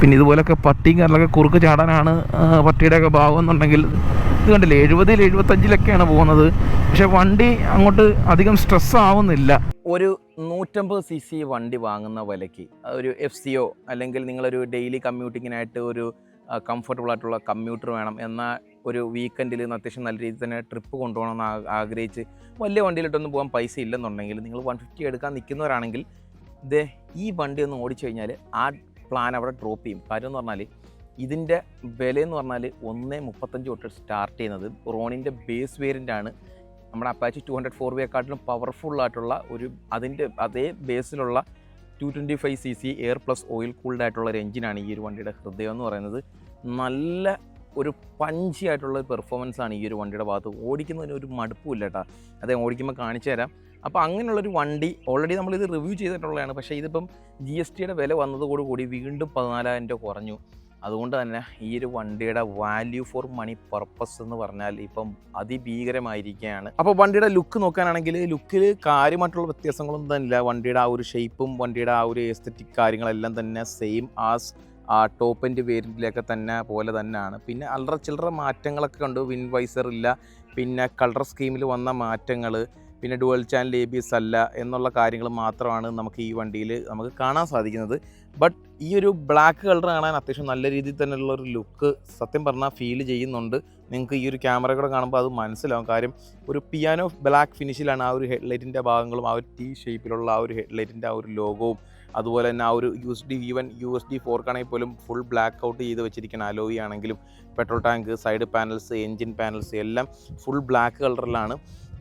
പിന്നെ ഇതുപോലൊക്കെ പട്ടിയും കാര്യങ്ങളൊക്കെ കുറുക്ക് ചാടാനാണ് പട്ടിയുടെയൊക്കെ ഭാഗം എന്നുണ്ടെങ്കിൽ ഇത് കണ്ടില്ലേ എഴുപതിൽ എഴുപത്തഞ്ചിലൊക്കെയാണ് പോകുന്നത്. പക്ഷെ വണ്ടി അങ്ങോട്ട് അധികം സ്ട്രെസ് ആവുന്നില്ല. ഒരു നൂറ്റമ്പത് സി സി വണ്ടി വാങ്ങുന്ന വിലയ്ക്ക് ഒരു എഫ് സിയോ അല്ലെങ്കിൽ നിങ്ങളൊരു ഡെയിലി കമ്മ്യൂട്ടിങ്ങിനായിട്ട് ഒരു കംഫർട്ടബിൾ ആയിട്ടുള്ള കമ്മ്യൂട്ടർ വേണം. എന്ന ഒരു വീക്കെൻഡിൽ നിന്ന് അത്യാവശ്യം നല്ല രീതിയിൽ തന്നെ ട്രിപ്പ് കൊണ്ടുപോകണം എന്ന് ആഗ്രഹിച്ച് വലിയ വണ്ടിയിലിട്ടൊന്നും പോകാൻ പൈസ ഇല്ലെന്നുണ്ടെങ്കിൽ നിങ്ങൾ വൺ ഫിഫ്റ്റി എടുക്കാൻ നിൽക്കുന്നവരാണെങ്കിൽ ഇത് ഈ വണ്ടി ഒന്ന് ഓടിച്ചു കഴിഞ്ഞാൽ ആ പ്ലാൻ അവിടെ ഡ്രോപ്പ് ചെയ്യും. കാര്യം എന്ന് പറഞ്ഞാൽ ഇതിന്റെ എന്ന് പറഞ്ഞാൽ ഒന്ന് മുപ്പത്തഞ്ച് തൊട്ട് സ്റ്റാർട്ട് ചെയ്യുന്നത് റോണിന്റെ ബേസ് വേരിയന്റ് ആണ്. നമ്മുടെ അപ്പാച്ചി ടു ഹൺഡ്രഡ് ഫോർ വേക്കാട്ടിലും പവർഫുൾ ആയിട്ടുള്ള ഒരു അതിന്റെ അതേ ബേസിലുള്ള two twenty five C C air plus oil cooled ആയിട്ടുള്ള ഒരു എഞ്ചിനാണ് ഈ ഒരു വണ്ടിയുടെ ഹൃദയം എന്ന് പറയുന്നത്. നല്ല ഒരു പഞ്ചി ആയിട്ടുള്ള ഒരു പെർഫോമൻസ് ആണ് ഈ ഒരു വണ്ടിയുടെ ഭാഗത്ത്. ഓടിക്കുന്നതിന് ഒരു മടുപ്പില്ല കേട്ടോ. അദ്ദേഹം ഓടിക്കുമ്പോൾ കാണിച്ചു തരാം അപ്പോൾ അങ്ങനെയുള്ളൊരു വണ്ടി ഓൾറെഡി നമ്മളിത് റിവ്യൂ ചെയ്തിട്ടുള്ളതാണ്. പക്ഷേ ഇതിപ്പം ജി എസ് ടിയുടെ വില വന്നതോടുകൂടി വീണ്ടും പതിനാലായിരം രൂപ കുറഞ്ഞു. അതുകൊണ്ട് തന്നെ ഈ ഒരു വണ്ടിയുടെ വാല്യൂ ഫോർ മണി പർപ്പസ് എന്ന് പറഞ്ഞാൽ ഇപ്പം അതിഭീകരമായിരിക്കുകയാണ്. അപ്പോൾ വണ്ടിയുടെ ലുക്ക് നോക്കാനാണെങ്കിൽ ലുക്കിൽ കാര്യമായിട്ടുള്ള വ്യത്യാസങ്ങളൊന്നും തന്നില്ല വണ്ടിയുടെ ആ ഒരു ഷേപ്പും വണ്ടിയുടെ ആ ഒരു എസ്തറ്റിക് കാര്യങ്ങളെല്ലാം തന്നെ സെയിം ആസ് ആ ടോപ്പ് എൻഡ് വേരിയന്റിലൊക്കെ തന്നെ പോലെ തന്നെയാണ്. പിന്നെ അല്ലറ ചില്ലറ മാറ്റങ്ങളൊക്കെ ഉണ്ട് വിൻ വൈസർ ഇല്ല. പിന്നെ കളർ സ്കീമിൽ വന്ന മാറ്റങ്ങൾ പിന്നെ dual channel A B S അല്ല എന്നുള്ള കാര്യങ്ങൾ മാത്രമാണ് നമുക്ക് ഈ വണ്ടിയിൽ നമുക്ക് കാണാൻ സാധിക്കുന്നത്. ബട്ട് ഈ ഒരു ബ്ലാക്ക് കളർ കാണാൻ അത്യാവശ്യം നല്ല രീതിയിൽ തന്നെയുള്ള ഒരു ലുക്ക് സത്യം പറഞ്ഞാൽ ഫീൽ ചെയ്യുന്നുണ്ട്. നിങ്ങൾക്ക് ഈ ഒരു ക്യാമറ കൂടെ കാണുമ്പോൾ അത് മനസ്സിലാവും. കാര്യം ഒരു പിയാനോ ബ്ലാക്ക് ഫിനിഷിലാണ് ആ ഒരു ഹെഡ്ലൈറ്റിന്റെ ഭാഗങ്ങളും ആ ഒരു ടി ഷേപ്പിലുള്ള ആ ഒരു ഹെഡ്ലൈറ്റിന്റെ ആ ഒരു ലോഗോവും അതുപോലെ തന്നെ ആ ഒരു U S D even U S D ഫോർക്കാണെങ്കിൽ പോലും ഫുൾ ബ്ലാക്ക് ഔട്ട് ചെയ്ത് വെച്ചിരിക്കുന്ന അലോയി ആണെങ്കിലും petrol tank side panels engine panels എല്ലാം ഫുൾ ബ്ലാക്ക് കളറിലാണ്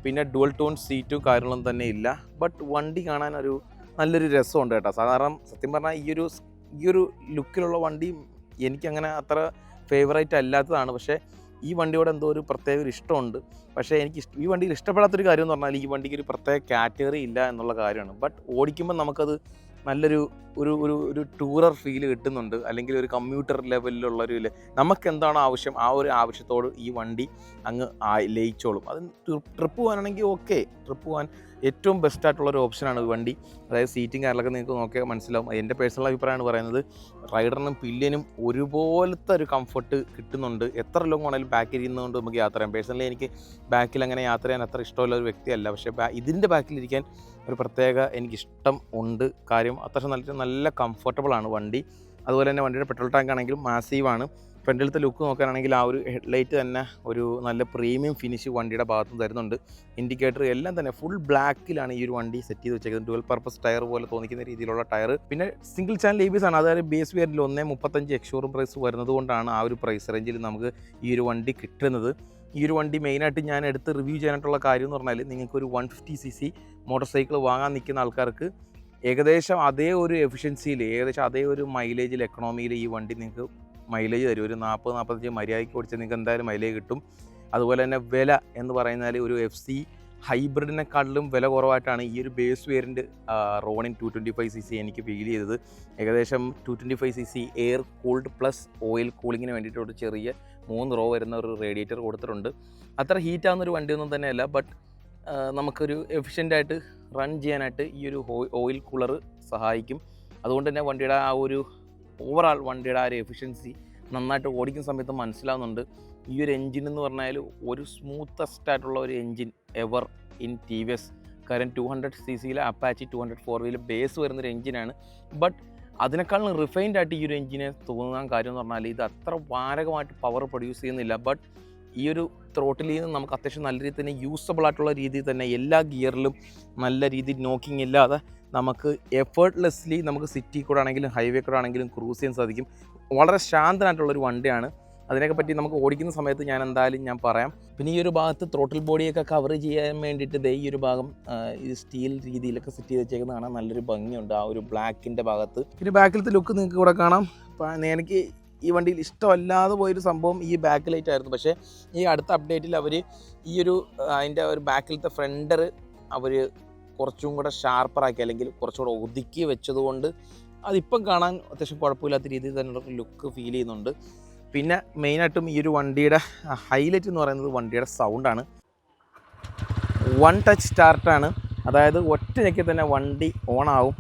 പിന്നെ ഡുവൽ ടോൺ സീറ്റും കാര്യങ്ങളും തന്നെ ഇല്ല. ബട്ട് വണ്ടി കാണാൻ ഒരു നല്ലൊരു രസമുണ്ട് കേട്ടോ. സാധാരണ സത്യം പറഞ്ഞാൽ ഈ ഒരു ഈ ഒരു ലുക്കിലുള്ള വണ്ടി എനിക്കങ്ങനെ അത്ര ഫേവറേറ്റ് അല്ലാത്തതാണ്. പക്ഷേ ഈ വണ്ടിയോട് എന്തോ ഒരു പ്രത്യേക ഒരു ഇഷ്ടമുണ്ട്. പക്ഷേ എനിക്ക് ഈ വണ്ടിയിൽ ഇഷ്ടപ്പെടാത്തൊരു കാര്യം എന്ന് പറഞ്ഞാൽ ഈ വണ്ടിക്ക് ഒരു പ്രത്യേക കാറ്റഗറി ഇല്ല എന്നുള്ള കാര്യമാണ്. ബട്ട് ഓടിക്കുമ്പോൾ നമുക്കത് നല്ലൊരു ഒരു ഒരു ഒരു ടൂറർ ഫീൽ കിട്ടുന്നുണ്ട്. അല്ലെങ്കിൽ ഒരു കമ്മ്യൂട്ടർ ലെവലിലുള്ള ഒരു നമുക്ക് എന്താണോ ആവശ്യം? ആ ഒരു ആവശ്യത്തോട് ഈ വണ്ടി അങ്ങ് ലയിച്ചോളും. അത് ട്രിപ്പ് പോകാനാണെങ്കിൽ ഓക്കെ ട്രിപ്പ് പോകാൻ ഏറ്റവും ബെസ്റ്റ് ആയിട്ടുള്ള ഒരു ഓപ്ഷനാണ് വണ്ടി. അതായത് സീറ്റിംഗ് കാര്യങ്ങളൊക്കെ നിങ്ങൾക്ക് നോക്കിയാൽ മനസ്സിലാവും. എന്റെ പേഴ്സണൽ അഭിപ്രായമാണ് പറയുന്നത്. റൈഡറിനും പില്ലിനും ഒരുപോലത്തെ ഒരു കംഫർട്ട് കിട്ടുന്നുണ്ട്. എത്ര ലോങ് ആണെങ്കിലും ബാക്കിൽ ഇരുന്നുകൊണ്ട് നമുക്ക് യാത്ര ചെയ്യാം. പേഴ്സണലി എനിക്ക് ബാക്കിൽ അങ്ങനെ യാത്ര ചെയ്യാൻ അത്ര ഇഷ്ടമുള്ള ഒരു വ്യക്തിയല്ല. പക്ഷേ ഇതിന്റെ ബാക്കിലിരിക്കാൻ ഒരു പ്രത്യേക എനിക്കിഷ്ടം ഉണ്ട്. കാര്യം അത്യാവശ്യം നല്ല നല്ല കംഫർട്ടബിളാണ് വണ്ടി. അതുപോലെ തന്നെ വണ്ടിയുടെ പെട്രോൾ ടാങ്ക് ആണെങ്കിലും മാസീവാണ് ഫ്രണ്ടിലത്തെ ലുക്ക് നോക്കാനാണെങ്കിൽ ആ ഒരു ഹെഡ്ലൈറ്റ് തന്നെ ഒരു നല്ല പ്രീമിയം ഫിനിഷ് വണ്ടിയുടെ ഭാഗത്ത് തരുന്നുണ്ട്. ഇൻഡിക്കേറ്റർ എല്ലാം തന്നെ ഫുൾ ബ്ലാക്കിലാണ് ഈ ഒരു വണ്ടി സെറ്റ് ചെയ്ത് വെച്ചേക്കുന്നത്. ഡുവൽ പർപ്പസ് ടയർ പോലെ തോന്നിക്കുന്ന രീതിയിലുള്ള ടയർ പിന്നെ സിംഗിൾ ചാനൽ എ ആണ്. അതായത് ബേസ് വേരിൽ ഒന്നേ മുപ്പത്തഞ്ച് എക്സ്ഷോറും പ്രൈസ് വരുന്നത് കൊണ്ടാണ് ആ ഒരു പ്രൈസ് റേഞ്ചിൽ നമുക്ക് ഈ ഒരു വണ്ടി കിട്ടുന്നത്. ഈ ഒരു വണ്ടി മെയിനായിട്ട് ഞാൻ എടുത്ത് റിവ്യൂ ചെയ്യാനായിട്ടുള്ള കാര്യം എന്ന് പറഞ്ഞാൽ നിങ്ങൾക്ക് ഒരു one fifty C C motorcycle വാങ്ങാൻ നിൽക്കുന്ന ആൾക്കാർക്ക് ഏകദേശം അതേ ഒരു എഫിഷ്യൻസിയിൽ ഏകദേശം അതേ ഒരു മൈലേജിൽ എക്കണോമിയിൽ ഈ വണ്ടി നിങ്ങൾക്ക് മൈലേജ് തരും. ഒരു നാൽപ്പത് നാൽപ്പത്തഞ്ച് മര്യാദയ്ക്ക് ഓടിച്ചാൽ നിങ്ങൾക്ക് എന്തായാലും മൈലേജ് കിട്ടും. അതുപോലെ തന്നെ വില എന്ന് പറയുന്നാൽ ഒരു എഫ് സി ഹൈബ്രിഡിനെക്കാട്ടിലും വില കുറവായിട്ടാണ് ഈ ഒരു base variant Ronin two twenty five C C എനിക്ക് ഫീൽ ചെയ്തത്. ഏകദേശം two twenty five C C air cooled plus oil കൂളിങ്ങിന് വേണ്ടിയിട്ട് ഒരു ചെറിയ മൂന്ന് റോ വരുന്ന ഒരു റേഡിയേറ്റർ കൊടുത്തിട്ടുണ്ട്. അത്ര ഹീറ്റ് ആവുന്ന ഒരു വണ്ടിയൊന്നും തന്നെയല്ല ബട്ട് നമുക്കൊരു എഫിഷ്യന്റായിട്ട് റൺ ചെയ്യാനായിട്ട് ഈ ഒരു ഓയിൽ കൂളർ സഹായിക്കും. അതുകൊണ്ട് തന്നെ വണ്ടിയുടെ ആ ഒരു ഓവറാൾ വണ്ടിയുടെ ആ ഒരു എഫിഷ്യൻസി നന്നായിട്ട് ഓടിക്കുന്ന സമയത്ത് മനസ്സിലാവുന്നുണ്ട്. ഈ ഒരു എൻജിൻ എന്ന് പറഞ്ഞാൽ ഒരു സ്മൂത്തസ്റ്റ് ആയിട്ടുള്ള ഒരു engine ever in T V S കാര്യം ടു ഹൺഡ്രഡ് സി സിയിലെ Apache two hundred four wheel base വരുന്നൊരു എഞ്ചിനാണ് ബട്ട് അതിനേക്കാളും റിഫൈൻഡ് ആയിട്ട് ഈ ഒരു എഞ്ചിനെ തോന്നാൻ കാര്യം എന്ന് പറഞ്ഞാൽ ഇത് അത്ര വാരകമായിട്ട് പവർ പ്രൊഡ്യൂസ് ചെയ്യുന്നില്ല. ബട്ട് ഈ ഒരു ത്രോട്ടിൽ നിന്ന് നമുക്ക് അത്യാവശ്യം നല്ല രീതിയിൽ തന്നെ യൂസബിൾ ആയിട്ടുള്ള രീതിയിൽ തന്നെ എല്ലാ ഗിയറിലും നല്ല രീതിയിൽ നോക്കിങ് ഇല്ലാതെ നമുക്ക് എഫേർട്ട്ലെസ്ലി നമുക്ക് സിറ്റി കൂടെ ആണെങ്കിലും ഹൈവേ കൂടെ ആണെങ്കിലും ക്രൂസ് ചെയ്യാൻ സാധിക്കും. വളരെ ശാന്തനായിട്ടുള്ളൊരു വണ്ടിയാണ്. അതിനൊക്കെ പറ്റി നമുക്ക് ഓടിക്കുന്ന സമയത്ത് ഞാൻ എന്തായാലും ഞാൻ പറയാം. പിന്നെ ഈ ഒരു ഭാഗത്ത് ത്രോട്ടിൽ ബോഡിയൊക്കെ കവർ ചെയ്യാൻ വേണ്ടിയിട്ട് ദേ ഈ ഒരു ഭാഗം ഈ സ്റ്റീൽ രീതിയിലൊക്കെ സെറ്റ് ചെയ്ത് വെച്ചേക്കുന്നത് കാണാൻ നല്ലൊരു ഭംഗിയുണ്ട്. ആ ഒരു ബ്ലാക്കിന്റെ ഭാഗത്ത്. പിന്നെ ബാക്കിലത്തെ ലുക്ക് നിങ്ങൾക്ക് ഇവിടെ കാണാം. എനിക്ക് ഈ വണ്ടിയിൽ ഇഷ്ടമല്ലാതെ പോയൊരു സംഭവം ഈ ബാക്ക് ലൈറ്റ് ആയിരുന്നു. പക്ഷേ ഈ അടുത്ത അപ്ഡേറ്റിൽ അവർ ഈ ഒരു അതിന്റെ ഒരു ബാക്കിലത്തെ ഫ്രണ്ടർ അവർ കുറച്ചും കൂടെ ഷാർപ്പറാക്കി അല്ലെങ്കിൽ കുറച്ചുകൂടെ ഒതുക്കി വെച്ചതുകൊണ്ട് അതിപ്പം കാണാൻ അത്യാവശ്യം കുഴപ്പമില്ലാത്ത രീതിയിൽ തന്നെ ലുക്ക് ഫീൽ ചെയ്യുന്നുണ്ട്. പിന്നെ മെയിനായിട്ടും ഈ ഒരു വണ്ടിയുടെ ഹൈലൈറ്റ് എന്ന് പറയുന്നത് വണ്ടിയുടെ സൗണ്ടാണ് വൺ ടച്ച് സ്റ്റാർട്ടാണ് അതായത് ഒറ്റ ഞെക്കി തന്നെ വണ്ടി ഓണാവും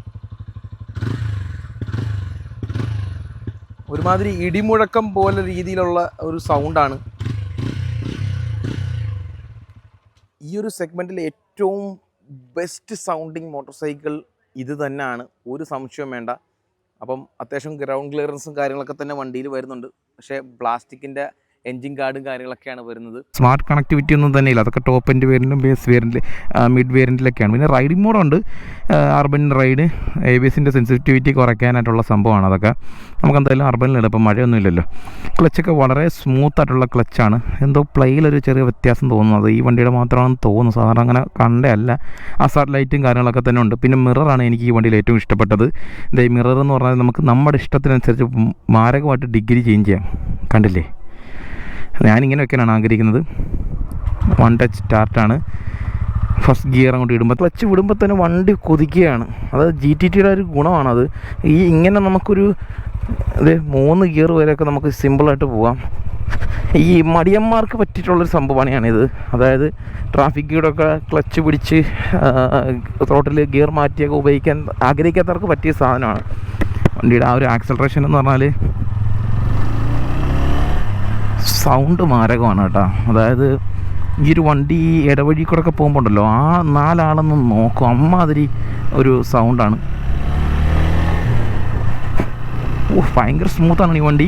ഒരുമാതിരി ഇടിമുഴക്കം പോലെ രീതിയിലുള്ള ഒരു സൗണ്ടാണ് ഈ ഒരു സെഗ്മെന്റിൽ ഏറ്റവും ബെസ്റ്റ് സൗണ്ടിങ് മോട്ടോർ സൈക്കിൾ ഇത് തന്നെയാണ്. ഒരു സംശയവും വേണ്ട. അപ്പം അത്യാവശ്യം ഗ്രൗണ്ട് ക്ലിയറൻസും കാര്യങ്ങളൊക്കെ തന്നെ വണ്ടിയിൽ വരുന്നുണ്ട്. പക്ഷേ പ്ലാസ്റ്റിക്കിന്റെ എൻജിൻ കാർഡും കാര്യങ്ങളൊക്കെയാണ് വരുന്നത്. സ്മാർട്ട് കണക്ടിവിറ്റി ഒന്നും തന്നെയില്ല. അതൊക്കെ ടോപ്പ് എൻഡ് വേരിയന്റും ബേസ് വേരിയന്റ് മിഡ് വേരിയന്റിലൊക്കെയാണ് പിന്നെ റൈഡിംഗ് മോഡുണ്ട് അർബൻ റൈഡ് എ ബി എസിന്റെ സെൻസിറ്റിവിറ്റി കുറയ്ക്കാനായിട്ടുള്ള സംഭവമാണ് അതൊക്കെ. നമുക്ക് എന്തായാലും അർബനിലിടാം ഇപ്പം മഴയൊന്നും ഇല്ലല്ലോ. ക്ലച്ചൊക്കെ വളരെ സ്മൂത്ത് ആയിട്ടുള്ള ക്ലച്ചാണ് എന്തോ പ്ലേയിലൊരു ചെറിയ വ്യത്യാസം തോന്നുന്നത് ഈ വണ്ടിയുടെ മാത്രമാണെന്ന് തോന്നുന്നു. സാധാരണ അങ്ങനെ കണ്ടേ ആ സാറ്റലൈറ്റും ലൈറ്റും കാര്യങ്ങളൊക്കെ തന്നെ ഉണ്ട്. പിന്നെ മിററാണ് എനിക്ക് ഈ വണ്ടിയിൽ ഏറ്റവും ഇഷ്ടപ്പെട്ടത്. ഇതേ മിറർ എന്ന് പറഞ്ഞാൽ നമുക്ക് നമ്മുടെ ഇഷ്ടത്തിനനുസരിച്ച് മാരകമായിട്ട് ഡിഗ്രി ചേഞ്ച് ചെയ്യാം. കണ്ടില്ലേ? ഞാനിങ്ങനെ വെക്കാനാണ് ആഗ്രഹിക്കുന്നത്. വൺ ടച്ച് സ്റ്റാർട്ടാണ് ഫസ്റ്റ് ഗിയർ അങ്ങോട്ട് ഇടുമ്പോൾ ക്ലച്ച് വിടുമ്പോൾ തന്നെ വണ്ടി കൊതിക്കുകയാണ്. അത് ജി ടി ടിയുടെ ഒരു ഗുണമാണത് ഈ ഇങ്ങനെ നമുക്കൊരു ഇത് മൂന്ന് ഗിയർ വരെയൊക്കെ നമുക്ക് സിമ്പിളായിട്ട് പോകാം ഈ മടിയന്മാർക്ക് പറ്റിയിട്ടുള്ളൊരു സംഭവമാണിത് അതായത് ട്രാഫിക്കിലൂടെ ഒക്കെ ക്ലച്ച് പിടിച്ച് റോട്ടിൽ ഗിയർ മാറ്റിയൊക്കെ ഉപയോഗിക്കാൻ ആഗ്രഹിക്കാത്തവർക്ക് പറ്റിയ സാധനമാണ്. വണ്ടിയുടെ ആ ഒരു ആക്സലറേഷൻ എന്ന് പറഞ്ഞാൽ സൗണ്ട് മാരകമാണ് കേട്ടോ. അതായത് ഈ ഒരു വണ്ടി ഇടവഴി കൂടെ ഒക്കെ പോകുമ്പോൾ ഉണ്ടല്ലോ ആ നാലാളൊന്നും നോക്കും. അമ്മാതിരി ഒരു സൗണ്ടാണ് ഓ ഭയങ്കര സ്മൂത്താണ് ഈ വണ്ടി?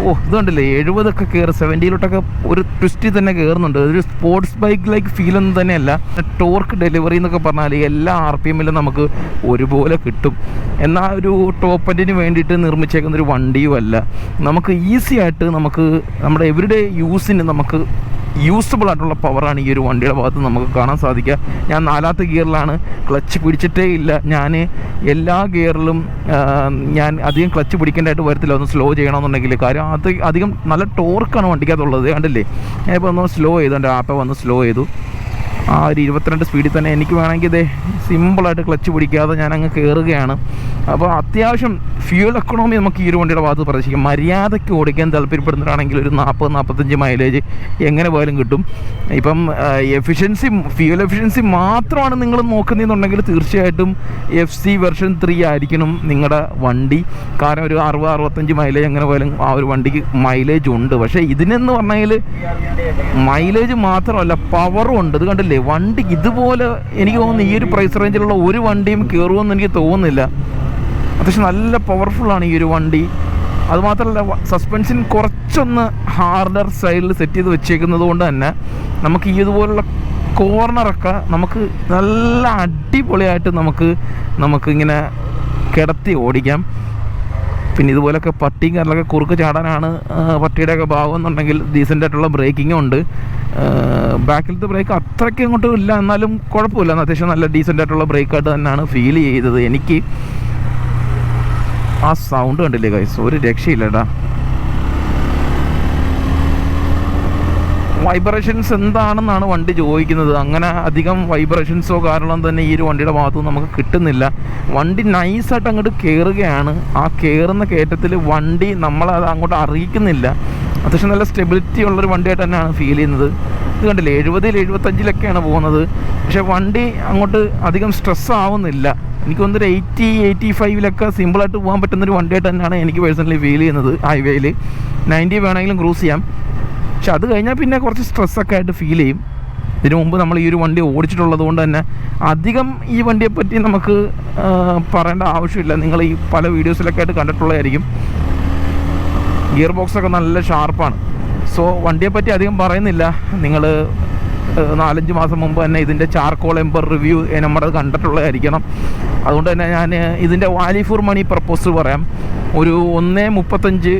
ഓ ഇത് കണ്ടില്ലേ എഴുപതൊക്കെ കയറി സെവന്റിയിലോട്ടൊക്കെ ഒരു ട്വിസ്റ്റിൽ തന്നെ കയറുന്നുണ്ട് ഒരു സ്പോർട്സ് ബൈക്ക് ലൈക്ക് ഫീൽ ഒന്നും തന്നെയല്ല. ടോർക്ക് ഡെലിവറി എന്നൊക്കെ പറഞ്ഞാൽ എല്ലാ ആർ പി എമ്മിലും നമുക്ക് ഒരുപോലെ കിട്ടും. എന്നാൽ ഒരു ടോപ്പ് എൻഡിന് വേണ്ടിയിട്ട് നിർമ്മിച്ചേക്കുന്ന ഒരു വണ്ടിയും അല്ല. നമുക്ക് ഈസി ആയിട്ട് നമുക്ക് നമ്മുടെ എവരിഡേ യൂസിന് നമുക്ക് യൂസബിൾ ആയിട്ടുള്ള പവറാണ് ഈ ഒരു വണ്ടിയുടെ ഭാഗത്ത് നമുക്ക് കാണാൻ സാധിക്കുക. ഞാൻ നാലാമത്തെ ഗിയറിലാണ്. ക്ലച്ച് പിടിച്ചിട്ടേ ഇല്ല. ഞാൻ എല്ലാ ഗിയറിലും ഞാൻ അധികം ക്ലച്ച് പിടിക്കേണ്ടതായിട്ട് വരത്തില്ല. ഒന്ന് സ്ലോ ചെയ്യണമെന്നുണ്ടെങ്കിൽ. കാര്യം അത് അധികം നല്ല ടോർക്കാണ് വണ്ടിക്കകത്തുള്ളത്. കണ്ടില്ലേ? ഞാനിപ്പോൾ ഒന്ന് സ്ലോ ചെയ്തു. എന്റെ ആപ്പ വന്ന് സ്ലോ ചെയ്തു. ആ ഒരു ഇരുപത്തിരണ്ട് സ്പീഡിൽ തന്നെ എനിക്ക് വേണമെങ്കിൽ ഇതേ സിമ്പിളായിട്ട് ക്ലച്ച് പിടിക്കാതെ ഞാൻ അങ്ങ് കയറുകയാണ് അപ്പോൾ അത്യാവശ്യം ഫ്യൂൽ എക്കണോമി നമുക്ക് ഈ ഒരു വണ്ടിയുടെ ഭാഗത്ത് പ്രതീക്ഷിക്കാം. മര്യാദയ്ക്ക് ഓടിക്കാൻ താല്പര്യപ്പെടുന്നവരാണെങ്കിൽ ഒരു നാൽപ്പത് നാൽപ്പത്തഞ്ച് മൈലേജ് എങ്ങനെ പോയാലും കിട്ടും. ഇപ്പം എഫിഷ്യൻസി ഫ്യൂൽ എഫിഷ്യൻസി മാത്രമാണ് നിങ്ങൾ നോക്കുന്നതെന്നുണ്ടെങ്കിൽ തീർച്ചയായിട്ടും എഫ് സി വെർഷൻ ത്രീ ആയിരിക്കണം നിങ്ങളുടെ വണ്ടി. കാരണം ഒരു അറുപത് അറുപത്തഞ്ച് മൈലേജ് എങ്ങനെ പോയാലും ആ ഒരു വണ്ടിക്ക് മൈലേജ് ഉണ്ട്. പക്ഷേ ഇതിനെന്ന് പറഞ്ഞാൽ മൈലേജ് മാത്രമല്ല പവറും ഉണ്ട്. ഇത് കണ്ടില്ലേ? വണ്ടി ഇതുപോലെ എനിക്ക് തോന്നുന്നു ഈ ഒരു പ്രൈസ് റേഞ്ചിലുള്ള ഒരു വണ്ടിയും കയറുമെന്ന് എനിക്ക് തോന്നുന്നില്ല. അത്യാവശ്യം നല്ല പവർഫുള്ളാണ് ഈ ഒരു വണ്ടി. അതുമാത്രമല്ല സസ്പെൻഷൻ കുറച്ചൊന്ന് ഹാർഡർ സ്റ്റൈലിൽ സെറ്റ് ചെയ്ത് വെച്ചേക്കുന്നത് കൊണ്ട് തന്നെ നമുക്ക് ഈ ഇതുപോലുള്ള കോർണറൊക്കെ നമുക്ക് നല്ല അടിപൊളിയായിട്ട് നമുക്ക് നമുക്കിങ്ങനെ കിടത്തി ഓടിക്കാം. പിന്നെ ഇതുപോലൊക്കെ പട്ടിയും കാര്യങ്ങളൊക്കെ കുറുക്ക് ചാടാനാണ് പട്ടിയുടെയൊക്കെ ഭാഗം എന്നുണ്ടെങ്കിൽ ഡീസന്റ് ആയിട്ടുള്ള ബ്രേക്കിങ്ങും ഉണ്ട്. ബാക്കിലത്തെ ബ്രേക്ക് അത്രയ്ക്ക് അങ്ങോട്ടും ഇല്ല. എന്നാലും കുഴപ്പമില്ല. അത്യാവശ്യം നല്ല ഡീസന്റ് ആയിട്ടുള്ള ബ്രേക്കായിട്ട് തന്നെയാണ് ഫീൽ ചെയ്തത്. എനിക്ക് ആ സൗണ്ട് കണ്ടില്ലേ കൈസ് ഒരു രക്ഷയില്ല വൈബ്രേഷൻസ് എന്താണെന്നാണ് വണ്ടി ചോദിക്കുന്നത്. അങ്ങനെ അധികം വൈബ്രേഷൻസോ കാരണം തന്നെ ഈ ഒരു വണ്ടിയുടെ ഭാഗത്തു നമുക്ക് കിട്ടുന്നില്ല. വണ്ടി നൈസായിട്ട് അങ്ങോട്ട് കയറുകയാണ് ആ കയറുന്ന കയറ്റത്തിൽ വണ്ടി നമ്മളത് അങ്ങോട്ട് അറിയിക്കുന്നില്ല. അത്യാവശ്യം നല്ല സ്റ്റെബിലിറ്റി ഉള്ളൊരു വണ്ടിയായിട്ട് തന്നെയാണ് ഫീൽ ചെയ്യുന്നത്. ഇത് കണ്ടില്ലേ എഴുപതിൽ എഴുപത്തഞ്ചിലൊക്കെയാണ് പോകുന്നത്. പക്ഷേ വണ്ടി അങ്ങോട്ട് അധികം സ്ട്രെസ് ആവുന്നില്ല. എനിക്ക് തോന്നുന്നൊരു എയ്റ്റി എയ്റ്റി ഫൈവിലൊക്കെ സിമ്പിളായിട്ട് പോകാൻ പറ്റുന്നൊരു വണ്ടിയായിട്ട് തന്നെയാണ് എനിക്ക് പേഴ്സണലി ഫീൽ ചെയ്യുന്നത് ഹൈവേയിൽ നയന്റി വേണമെങ്കിലും ക്രൂസ് ചെയ്യാം. പക്ഷെ അത് കഴിഞ്ഞാൽ പിന്നെ കുറച്ച് സ്ട്രെസ്സൊക്കെ ആയിട്ട് ഫീൽ ചെയ്യും. ഇതിനു മുമ്പ് നമ്മൾ ഈ ഒരു വണ്ടി ഓടിച്ചിട്ടുള്ളത് കൊണ്ട് തന്നെ അധികം ഈ വണ്ടിയെ പറ്റി നമുക്ക് പറയേണ്ട ആവശ്യമില്ല. നിങ്ങൾ ഈ പല വീഡിയോസിലൊക്കെ ആയിട്ട് കണ്ടിട്ടുള്ളതായിരിക്കും. ഗിയർ ബോക്സൊക്കെ നല്ല ഷാർപ്പാണ് സോ വണ്ടിയെ പറ്റി അധികം പറയുന്നില്ല. നിങ്ങൾ നാലഞ്ച് മാസം മുമ്പ് തന്നെ ഇതിന്റെ ചാർക്കോൾ എംബർ റിവ്യൂ നമ്മുടെ കണ്ടിട്ടുള്ളതായിരിക്കണം. അതുകൊണ്ട് തന്നെ ഞാൻ ഇതിന്റെ വാലി ഫോർ മണി പർപ്പസ് പറയാം. ഒരു ഒന്നേ മുപ്പത്തഞ്ച്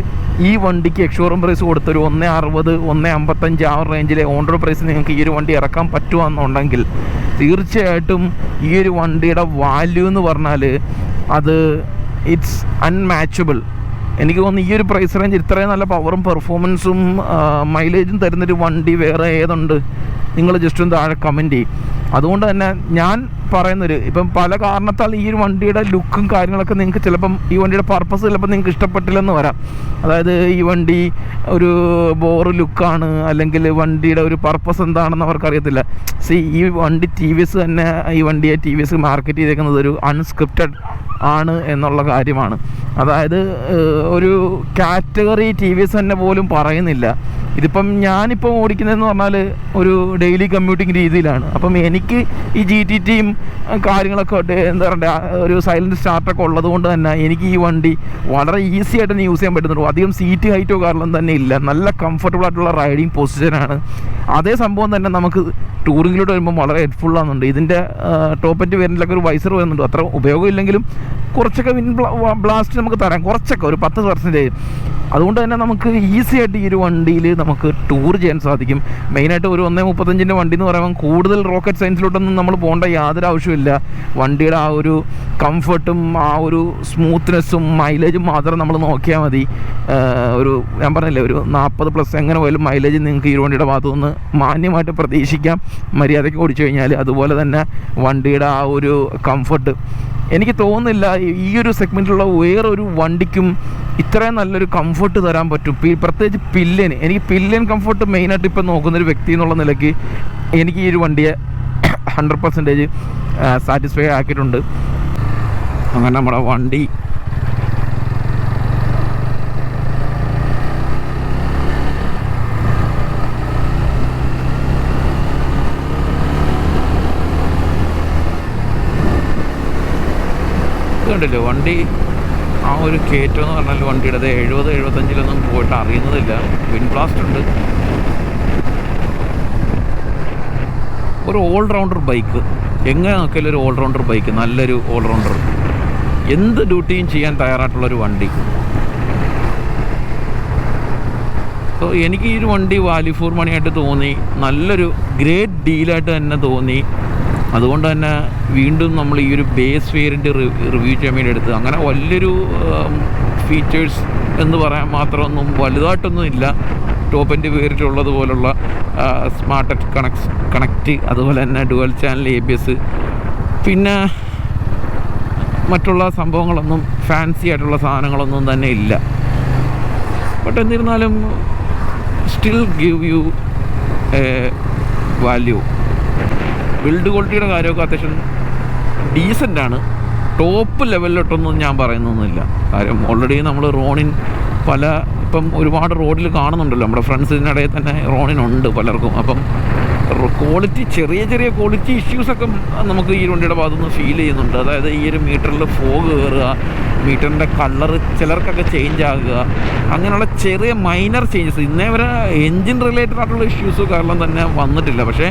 ഈ വണ്ടിക്ക് എക്സ്ഷോറൂം പ്രൈസ് കൊടുത്തൊരു ഒന്നേ അറുപത് ഒന്നേ അമ്പത്തഞ്ച് ആ റേഞ്ചിലെ ഓൺ റോഡ് പ്രൈസ് നിങ്ങൾക്ക് ഈ ഒരു വണ്ടി ഇറക്കാൻ പറ്റുമെന്നുണ്ടെങ്കിൽ തീർച്ചയായിട്ടും ഈ ഒരു വണ്ടിയുടെ വാല്യൂ എന്ന് പറഞ്ഞാൽ അത് ഇറ്റ്സ് അൺമാച്ചബിൾ എനിക്ക് തോന്നുന്നു ഈ ഒരു പ്രൈസ് റേഞ്ച് ഇത്രയും നല്ല പവറും പെർഫോമൻസും മൈലേജും തരുന്നൊരു വണ്ടി വേറെ ഏതുണ്ട്? നിങ്ങൾ ജസ്റ്റ് ഒന്ന് താഴെ കമന്റ് ചെയ്യും. അതുകൊണ്ട് തന്നെ ഞാൻ പറയുന്നൊരു ഇപ്പം പല കാരണത്താൽ ഈ ഒരു വണ്ടിയുടെ ലുക്കും കാര്യങ്ങളൊക്കെ നിങ്ങൾക്ക് ചിലപ്പം ഈ വണ്ടിയുടെ പർപ്പസ് ചിലപ്പോൾ നിങ്ങൾക്ക് ഇഷ്ടപ്പെട്ടില്ലെന്ന് വരാം. അതായത് ഈ വണ്ടി ഒരു ബോറ് ലുക്കാണ് അല്ലെങ്കിൽ വണ്ടിയുടെ ഒരു പർപ്പസ് എന്താണെന്ന് അവർക്കറിയത്തില്ല. സി ഈ വണ്ടി ടി വി എസ് തന്നെ ഈ വണ്ടിയെ ടി വി എസ് മാർക്കറ്റ് ചെയ്തേക്കുന്നത് ഒരു അൺസ്ക്രിപ്റ്റഡ് ആണ് എന്നുള്ള കാര്യമാണ്. അതായത് ഒരു കാറ്റഗറി ടി വി എസ് തന്നെ പോലും പറയുന്നില്ല. ഇതിപ്പം ഞാനിപ്പോൾ ഓടിക്കുന്നതെന്ന് പറഞ്ഞാൽ ഒരു ഡെയിലി കമ്മ്യൂട്ടിങ് രീതിയിലാണ്. അപ്പം എനിക്ക് ഈ ജി ടി ടിയും കാര്യങ്ങളൊക്കെ എന്താ പറയുക ഒരു സൈലന്റ് സ്റ്റാർട്ടൊക്കെ ഉള്ളത് കൊണ്ട് തന്നെ എനിക്ക് ഈ വണ്ടി വളരെ ഈസി ആയിട്ട് തന്നെ യൂസ് ചെയ്യാൻ പറ്റുന്നുള്ളൂ അധികം സീറ്റ് ഹൈറ്റോ കാരണം തന്നെ ഇല്ല. നല്ല കംഫർട്ടബിൾ ആയിട്ടുള്ള റൈഡിങ് പൊസിഷനാണ് അതേ സംഭവം തന്നെ നമുക്ക് ടൂറിങ്ങിലോട്ട് വരുമ്പോൾ വളരെ ഹെൽപ്ഫുൾ ആകുന്നുണ്ട് ഇതിന്റെ ടോപ്പ് എൻഡ് വേരിയന്റിലൊക്കെ ഒരു വൈസർ വരുന്നുണ്ട്. അത്ര ഉപയോഗമില്ലെങ്കിലും കുറച്ചൊക്കെ വിൻ ബ്ലാസ്റ്റ് നമുക്ക് തരാം. കുറച്ചൊക്കെ ഒരു പത്ത് പെർസെന്റേജ് അതുകൊണ്ട് തന്നെ നമുക്ക് ഈസി ആയിട്ട് ഈ ഒരു വണ്ടിയിൽ നമുക്ക് ടൂർ ചെയ്യാൻ സാധിക്കും. മെയിനായിട്ട് ഒരു ഒന്നേ മുപ്പത്തഞ്ചിന്റെ വണ്ടി എന്ന് പറയുമ്പോൾ കൂടുതൽ റോക്കറ്റ് സയൻസിലോട്ടൊന്നും നമ്മൾ പോകേണ്ട യാതൊരു ആവശ്യമില്ല. വണ്ടിയുടെ ആ ഒരു കംഫർട്ടും ആ ഒരു സ്മൂത്ത്നെസ്സും മൈലേജും മാത്രം നമ്മൾ നോക്കിയാൽ മതി. ഒരു ഞാൻ പറഞ്ഞില്ലേ ഒരു നാൽപ്പത് പ്ലസ് എങ്ങനെ പോയാലും മൈലേജ് നിങ്ങൾക്ക് ഈ വണ്ടിയുടെ ഭാഗത്തു നിന്ന് മാന്യമായിട്ട് പ്രതീക്ഷിക്കാം. മര്യാദയ്ക്ക് ഓടിച്ചു കഴിഞ്ഞാൽ അതുപോലെ തന്നെ വണ്ടിയുടെ ആ ഒരു കംഫർട്ട് എനിക്ക് തോന്നുന്നില്ല ഈ- ഒരു സെഗ്മെന്റിലുള്ള വേറൊരു വണ്ടിക്കും ഇത്രയും നല്ലൊരു കംഫർട്ട് തരാൻ പറ്റും. പ്രത്യേകിച്ച് പില്ലിന്. എനിക്ക് പില്ലൻ കംഫർട്ട് മെയിനായിട്ട് ഇപ്പം നോക്കുന്നൊരു വ്യക്തി എന്നുള്ള നിലയ്ക്ക് എനിക്ക് ഈ ഒരു വണ്ടിയെ ഹൺഡ്രഡ് പെർസെന്റേജ് സാറ്റിസ്ഫൈ ആക്കിയിട്ടുണ്ട്. അങ്ങനെ നമ്മുടെ വണ്ടി. കണ്ടില്ലേ വണ്ടി ആ ഒരു കയറ്റം എന്ന് പറഞ്ഞാൽ വണ്ടിയുടെ എഴുപത് എഴുപത്തഞ്ചിലൊന്നും പോയിട്ട് അറിയുന്നതില്ല. വിൻ ബ്ലാസ്റ്റ് ഉണ്ട്. ഒരു ഓൾറൗണ്ടർ ബൈക്ക് എങ്ങനെ നോക്കിയാലും ഒരു ഓൾറൗണ്ടർ ബൈക്ക് നല്ലൊരു ഓൾറൗണ്ടർ എന്ത് ഡ്യൂട്ടിയും ചെയ്യാൻ തയ്യാറായിട്ടുള്ളൊരു വണ്ടി. സോ എനിക്ക് ഈ ഒരു വണ്ടി വാലിഫോർ ഫോർ മണിയായിട്ട് തോന്നി. നല്ലൊരു ഗ്രേറ്റ് ഡീലായിട്ട് തന്നെ തോന്നി. അതുകൊണ്ട് തന്നെ വീണ്ടും നമ്മൾ ഈ ഒരു ബേസ് വേരിയന്റ് റിവ്യൂ ചെയ്യാൻ വേണ്ടി എടുത്ത്. അങ്ങനെ വലിയൊരു ഫീച്ചേഴ്സ് എന്ന് പറയാൻ മാത്രമൊന്നും വലുതായിട്ടൊന്നും ഇല്ല. ടോപ്പ് എന്റെ വേരിയന്റ് ഉള്ളതുപോലുള്ള സ്മാർട്ട് കണക്ട് കണക്റ്റ് അതുപോലെ തന്നെ dual channel A B S പിന്നെ മറ്റുള്ള സംഭവങ്ങളൊന്നും ഫാൻസി ആയിട്ടുള്ള സാധനങ്ങളൊന്നും തന്നെ ഇല്ല. ബട്ട് എന്നിരുന്നാലും still give you value. Build ക്വാളിറ്റിയുടെ കാര്യമൊക്കെ അത്യാവശ്യം ഡീസന്റാണ്. ടോപ്പ് ലെവലിലോട്ടൊന്നും ഞാൻ പറയുന്നൊന്നുമില്ല. കാര്യം ഓൾറെഡി നമ്മൾ റോണിൻ പല ഇപ്പം ഒരുപാട് റോഡിൽ കാണുന്നുണ്ടല്ലോ. നമ്മുടെ ഫ്രണ്ട്സിനിടയിൽ തന്നെ റോണിനുണ്ട് പലർക്കും. അപ്പം ക്വാളിറ്റി ചെറിയ ചെറിയ ക്വാളിറ്റി ഇഷ്യൂസൊക്കെ നമുക്ക് ഈ വണ്ടിയുടെ ഭാഗത്തുനിന്ന് ഫീൽ ചെയ്യുന്നുണ്ട്. അതായത് ഈ ഒരു മീറ്ററിൽ ഫോഗ് കയറുക മീറ്ററിന്റെ കളർ ചിലർക്കൊക്കെ ചേഞ്ച് ആകുക അങ്ങനെയുള്ള ചെറിയ മൈനർ ചേഞ്ചസ് ഇന്നേ വരെ എൻജിൻ റിലേറ്റഡ് ആയിട്ടുള്ള ഇഷ്യൂസ് കാരണം തന്നെ വന്നിട്ടില്ല. പക്ഷേ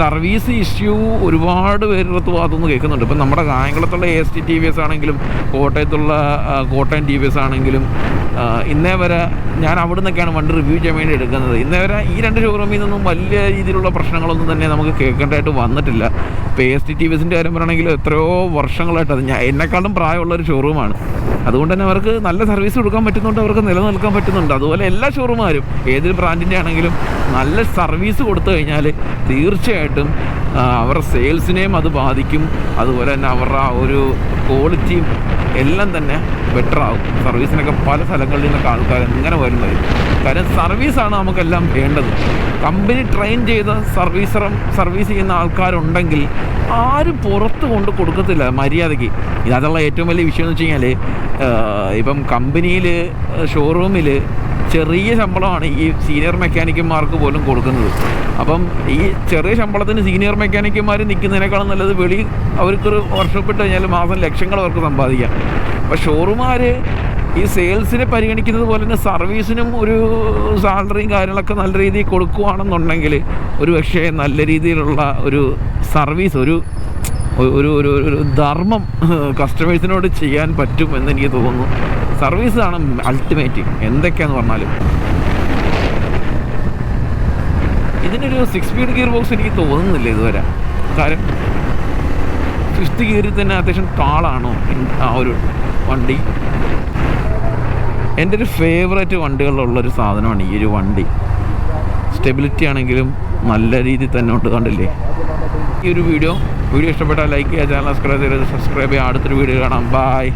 സർവീസ് ഇഷ്യൂ ഒരുപാട് പേരുടെ ഭാഗത്തുനിന്ന് കേൾക്കുന്നുണ്ട്. ഇപ്പം നമ്മുടെ കായംകുളത്തുള്ള A S T T V S ആണെങ്കിലും കോട്ടയത്തുള്ള കോട്ടയം ടി വി എസ് ആണെങ്കിലും ഇന്നേ വരെ ഞാൻ അവിടെ നിന്നൊക്കെയാണ് വണ്ടി റിവ്യൂ ചെയ്യാൻ വേണ്ടി എടുക്കുന്നത്. ഇന്നേ വരെ ഈ രണ്ട് ഷോറൂമിൽ നിന്നും വലിയ രീതിയിലുള്ള പ്രശ്നങ്ങളൊന്നും തന്നെ നമുക്ക് കേൾക്കേണ്ടതായിട്ട് വന്നിട്ടില്ല. ഇപ്പോൾ A S T T V എസിന്റെ കാര്യം പറയുകയാണെങ്കിൽ എത്രയോ വർഷങ്ങളായിട്ട് അത് ഞാൻ എന്നെക്കാളും പ്രായമുള്ള ഒരു ഷോറൂമാണ് അതുകൊണ്ട് തന്നെ അവർക്ക് നല്ല സർവീസ് കൊടുക്കാൻ പറ്റുന്നുണ്ട് അവർക്ക് നിലനിൽക്കാൻ പറ്റുന്നുണ്ട്. അതുപോലെ എല്ലാ ഷോറൂമാരും ഏതൊരു ബ്രാൻഡിന്റെ ആണെങ്കിലും നല്ല സർവീസ് കൊടുത്തു കഴിഞ്ഞാൽ തീർച്ചയായിട്ടും ആ, അവരുടെ സെയിൽസിനെയും അത് ബാധിക്കും. അതുപോലെ തന്നെ അവരുടെ ഒരു ക്വാളിറ്റിയും എല്ലാം തന്നെ ബെറ്റർ ആകും. സർവീസിനൊക്കെ പല സ്ഥലങ്ങളിൽ നിന്നൊക്കെ ആൾക്കാർ ഇങ്ങനെ വരുന്നത്. കാര്യം സർവീസാണ് നമുക്കെല്ലാം വേണ്ടത്. കമ്പനി ട്രെയിൻ ചെയ്ത സർവീസറും സർവീസ് ചെയ്യുന്ന ആൾക്കാരുണ്ടെങ്കിൽ ആരും പുറത്ത് കൊണ്ട് കൊടുക്കത്തില്ല മര്യാദയ്ക്ക്. ഇതുള്ള ഏറ്റവും വലിയ വിഷയം എന്ന് വെച്ച് കഴിഞ്ഞാൽ ഇപ്പം കമ്പനിയിൽ ഷോറൂമിൽ ചെറിയ ശമ്പളമാണ് ഈ സീനിയർ മെക്കാനിക്കന്മാർക്ക് പോലും കൊടുക്കുന്നത്. അപ്പം ഈ ചെറിയ ശമ്പളത്തിന് സീനിയർ മെക്കാനിക്കന്മാർ നിൽക്കുന്നതിനേക്കാളും നല്ലത് വെളി അവർക്കൊരു വർഷപ്പെട്ട് കഴിഞ്ഞാൽ മാസം ലക്ഷങ്ങൾ അവർക്ക് സമ്പാദിക്കാം. അപ്പം ഷോറൂമാർ ഈ സെയിൽസിനെ പരിഗണിക്കുന്നത് പോലെ തന്നെ സർവീസിനും ഒരു സാലറിയും കാര്യങ്ങളൊക്കെ നല്ല രീതിയിൽ കൊടുക്കുകയാണെന്നുണ്ടെങ്കിൽ ഒരു പക്ഷേ നല്ല രീതിയിലുള്ള ഒരു സർവീസ് ഒരു ഒരു ഒരു ഒരു ധർമ്മം കസ്റ്റമേഴ്സിനോട് ചെയ്യാൻ പറ്റും എന്ന് എനിക്ക് തോന്നുന്നു. സർവീസാണ് അൾട്ടിമേറ്റ് എന്തൊക്കെയാന്ന് പറഞ്ഞാലും. ഇതിനൊരു സിക്സ് സ്പീഡ് ഗിയർ ബോക്സ് എനിക്ക് തോന്നുന്നില്ല ഇതുവരെ. കാര്യം ഫിഫ്ത്ത് ഗിയറിൽ തന്നെ അത്യാവശ്യം താളാണോ ആ ഒരു വണ്ടി. എന്റെ ഒരു ഫേവറേറ്റ് വണ്ടികളിലുള്ളൊരു സാധനമാണ് ഈ ഒരു വണ്ടി. സ്റ്റെബിലിറ്റി ആണെങ്കിലും നല്ല രീതിയിൽ തന്നെ ഉണ്ട് കണ്ടില്ലേ? ഈ ഒരു വീഡിയോ വീഡിയോ ഇഷ്ടപ്പെട്ടാൽ ലൈക്ക് ചെയ്യുക ചാനൽ സബ്സ്ക്രൈബ് ചെയ്ത് സബ്സ്ക്രൈബ് ചെയ്യുക അടുത്തൊരു വീഡിയോ കാണാം. ബായ്